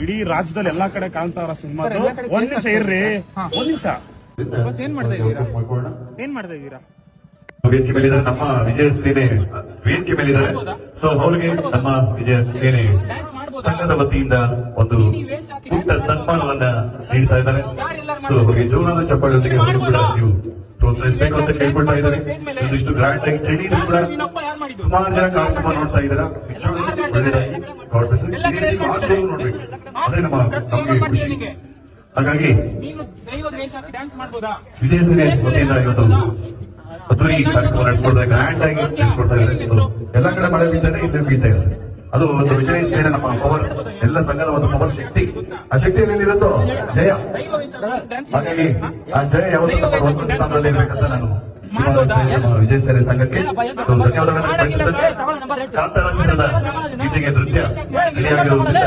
ಇಡೀ ರಾಜ್ಯದಲ್ಲಿ ಎಲ್ಲಾ ಕಡೆ ಕಾಣ್ತಾರ ಸಿನಿಮಾ ಸರ್, ಎಲ್ಲಾ ಕಡೆ ಒಂದ್ ನಿಮಿಷ ಇರ್ರಿ. ಒಂದ್ ನಿಮಿಷ. ಬಸ್ ಏನ್ ಮಾಡ್ತಾ ಇದ್ದೀರಾ? ಏನ್ ಮಾಡ್ತಾ ಇದ್ದೀರಾ? ವೇದಿಕೆ ಮೇಲಿದ್ದಾರೆ ನಮ್ಮ ವಿಜಯ ಸೇನೆ ವೇದಿಕೆ ಮೇಲಿದ್ದಾರೆ. ಸೊ ಅವ್ರಿಗೆ ನಮ್ಮ ವಿಜಯ ಸೇನೆ ಸಂಘದ ವತಿಯಿಂದ ಒಂದು ಪುಟ್ಟ ಸನ್ಮಾನವನ್ನ ನೀಡ್ತಾ ಇದ್ದಾರೆ. ಸೊ ಅವರಿಗೆ ಜೋರಾದ ಚಪ್ಪಾಳೆಯೊಂದಿಗೆ ಅವರು ಕೂಡ ನೀವು ಪ್ರೋತ್ಸಾಹಿಸಬೇಕು ಅಂತ ಕೇಳ್ಕೊಳ್ತಾ ಇದ್ದಾರೆ. ಒಂದಿಷ್ಟು ಗ್ರಾಂಡ್ ಆಗಿ ಚಳಿ ಕೂಡ ಸುಮಾರು ಜನ ಕಾರ್ಯಕ್ರಮ ನೋಡ್ತಾ ಇದ್ದೀರಾ. ಒಳ್ಳೆಯದಾಗಿ ನೋಡ್ಬೇಕು. ಹಾಗಾಗಿ ನೀನು ದೈವದ ವೇಷ ಡ್ಯಾನ್ಸ್ ಮಾಡ್ಬೋದಾ? ವಿಜಯ ಸೇನೆ ವತಿಯಿಂದ ಇವತ್ತು ಅದ್ದೂರಿ ಕಾರ್ಯಕ್ರಮ ನಡೆಸ್ಕೊಡ್ತಾ ಗ್ರ್ಯಾಂಡ್ ಆಗಿ ನಡೆಸ್ಕೊಡ್ತಾ ಇದ್ದಾರೆ So, ಎಲ್ಲ ಕಡೆ ಮಳೆ ಬಿದ್ದರೆ ಇದು ಬೀಳ್ತಾ ಇದೆ ಅದು ಒಂದು ವಿಜಯ ಸೇನೆ ನಮ್ಮ ಪವರ್ ಎಲ್ಲ ಸಂಘದ ಒಂದು ಪವರ್ ಶಕ್ತಿ. ಆ ಶಕ್ತಿ ಎಲ್ಲಿರುತ್ತೋ ಜಯ. ಹಾಗಾಗಿ ಆ ಜಯ ಯಾವತ್ತೂ ಸ್ಥಾನದಲ್ಲಿ ಇರಬೇಕಂತ ನಾನು ವಿಜಯ ಸೇನೆ ಸಂಘಕ್ಕೆ ಧನ್ಯವಾದಗಳನ್ನು ಸಲ್ಲಿಸುತ್ತೇನೆ ಕಾಂತಾರ ಚಿತ್ರದ ಗೀತೆಗೆ ನೃತ್ಯ ಸರಿಯಾಗಿರುವುದಿಲ್ಲ